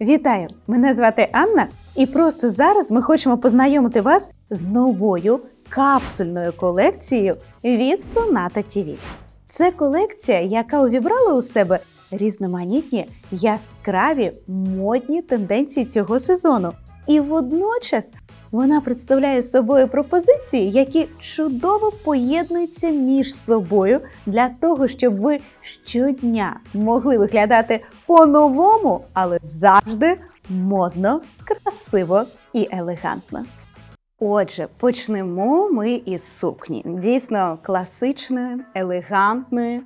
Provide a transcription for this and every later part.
Вітаю! Мене звати Анна, і просто зараз ми хочемо познайомити вас з новою капсульною колекцією від Sonata TV. Це колекція, яка увібрала у себе різноманітні яскраві модні тенденції цього сезону. І водночас вона представляє собою пропозиції, які чудово поєднуються між собою для того, щоб ви щодня могли виглядати по-новому, але завжди модно, красиво і елегантно. Отже, почнемо ми із сукні. Дійсно класичної, елегантної,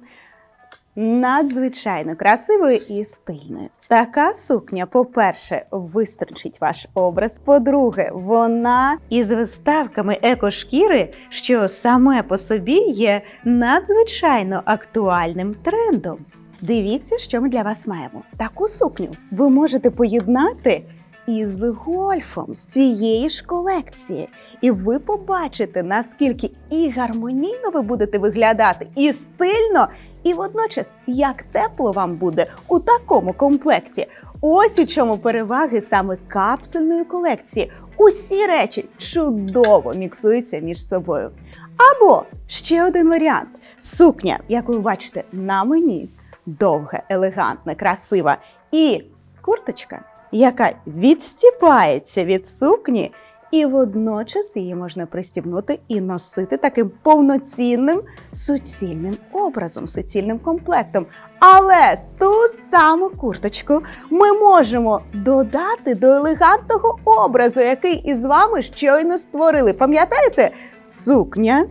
надзвичайно красивою і стильною. Така сукня, по-перше, вистрочить ваш образ. По-друге, вона із виставками екошкіри, що саме по собі є надзвичайно актуальним трендом. Дивіться, що ми для вас маємо. Таку сукню ви можете поєднати із гольфом з цієї ж колекції. І ви побачите, наскільки і гармонійно ви будете виглядати, і стильно, і водночас як тепло вам буде у такому комплекті. Ось у чому переваги саме капсульної колекції. Усі речі чудово міксуються між собою. Або ще один варіант: сукня, яку ви бачите на мені, довга, елегантна, красива, і курточка, яка відстіпається від сукні, і водночас її можна пристібнути і носити таким повноцінним суцільним образом, суцільним комплектом. Але ту саму курточку ми можемо додати до елегантного образу, який із вами щойно створили. Пам'ятаєте? Сукня,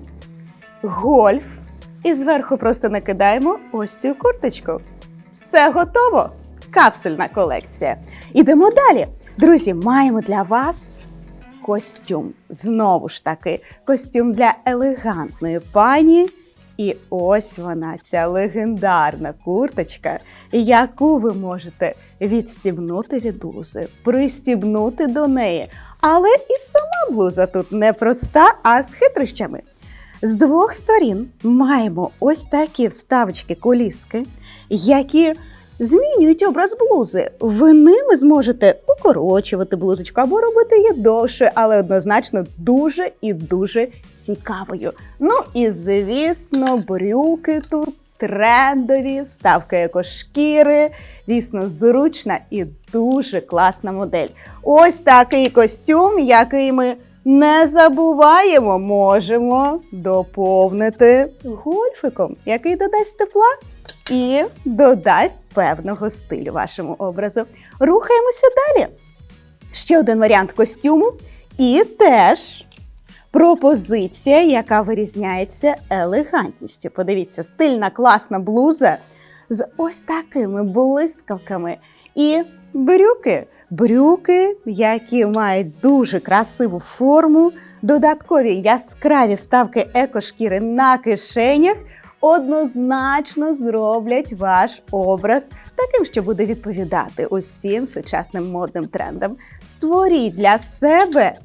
гольф, і зверху просто накидаємо ось цю курточку. Все готово! Капсульна колекція. Ідемо далі. Друзі, маємо для вас костюм. Знову ж таки, костюм для елегантної пані. І ось вона, ця легендарна курточка, яку ви можете відстібнути від блузи, пристібнути до неї. Але і сама блуза тут не проста, а з хитрощами. З двох сторін маємо ось такі вставочки коліски, які змінюють образ блузи. Ви ними зможете укорочувати блузочку або робити її довше, але однозначно дуже і дуже цікавою. Ну і звісно, брюки тут. Трендові, ставка екошкіри, дійсно зручна і дуже класна модель. Ось такий костюм, який ми не забуваємо, можемо доповнити гольфиком, який додасть тепла і додасть певного стилю вашому образу. Рухаємося далі. Ще один варіант костюму, і теж пропозиція, яка вирізняється елегантністю. Подивіться, стильна класна блуза з ось такими блискавками. І брюки. Брюки, які мають дуже красиву форму, додаткові яскраві вставки екошкіри на кишенях однозначно зроблять ваш образ таким, що буде відповідати усім сучасним модним трендам. Створіть для себе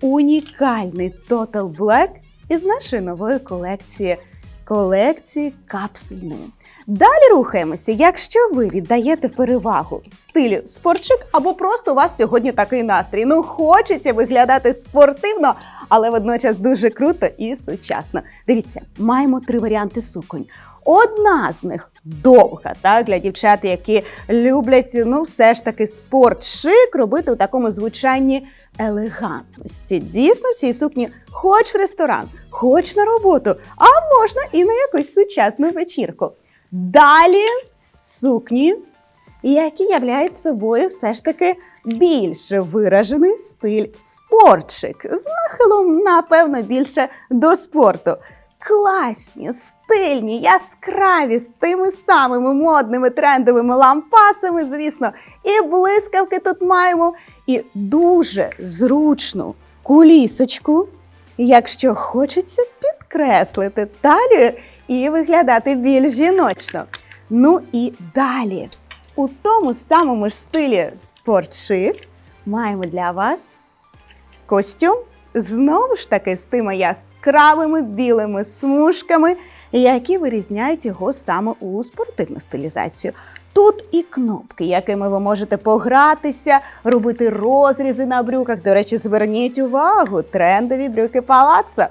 унікальний Total Black із нашої нової колекції колекції капсульної. Далі рухаємося. Якщо ви віддаєте перевагу стилю спортчик, або просто у вас сьогодні такий настрій. Ну, хочеться виглядати спортивно, але водночас дуже круто і сучасно. Дивіться, маємо три варіанти суконь. Одна з них довга, так, для дівчат, які люблять ну, все ж таки спорт-шик робити у такому звучанні елегантності. Дійсно, в цій сукні хоч в ресторан, хоч на роботу, а можна і на якусь сучасну вечірку. Далі сукні, які являють собою все ж таки більш виражений стиль спортчик з нахилом, напевно, більше до спорту. Класні, стильні, яскраві з тими самими модними трендовими лампасами, звісно, і блискавки тут маємо, і дуже зручну кулісочку, якщо хочеться підкреслити талію і виглядати більш жіночно. Ну і далі, у тому самому ж стилі спортшик маємо для вас костюм знову ж таки з тими яскравими білими смужками, які вирізняють його саме у спортивну стилізацію. Тут і кнопки, якими ви можете погратися, робити розрізи на брюках. До речі, зверніть увагу, трендові брюки палаца.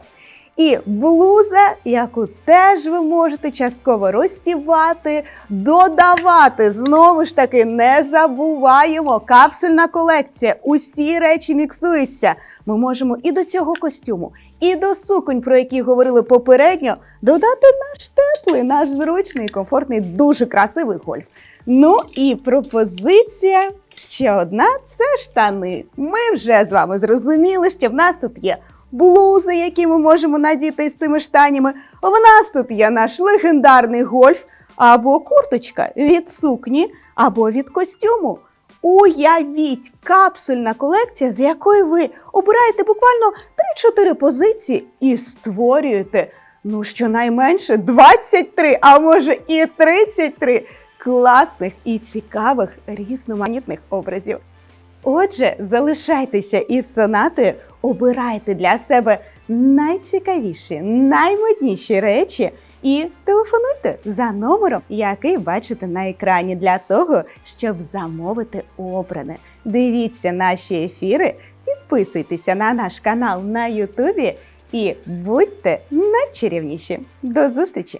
І блуза, яку теж ви можете частково розтівати, додавати. Знову ж таки, не забуваємо, капсульна колекція. Усі речі міксуються. Ми можемо і до цього костюму, і до суконь, про які говорили попередньо, додати наш теплий, наш зручний, комфортний, дуже красивий гольф. Ну і пропозиція ще одна це штани. Ми вже з вами зрозуміли, що в нас тут є блузи, які ми можемо надіти з цими штанями. В нас тут є наш легендарний гольф або курточка від сукні, або від костюму. Уявіть, капсульна колекція, з якої ви обираєте буквально 3-4 позиції і створюєте, ну, щонайменше 23, а може і 33 класних і цікавих різноманітних образів. Отже, залишайтеся із сонатою, обирайте для себе найцікавіші, наймодніші речі і телефонуйте за номером, який бачите на екрані, для того, щоб замовити обране. Дивіться наші ефіри, підписуйтеся на наш канал на Ютубі і будьте найчарівніші. До зустрічі!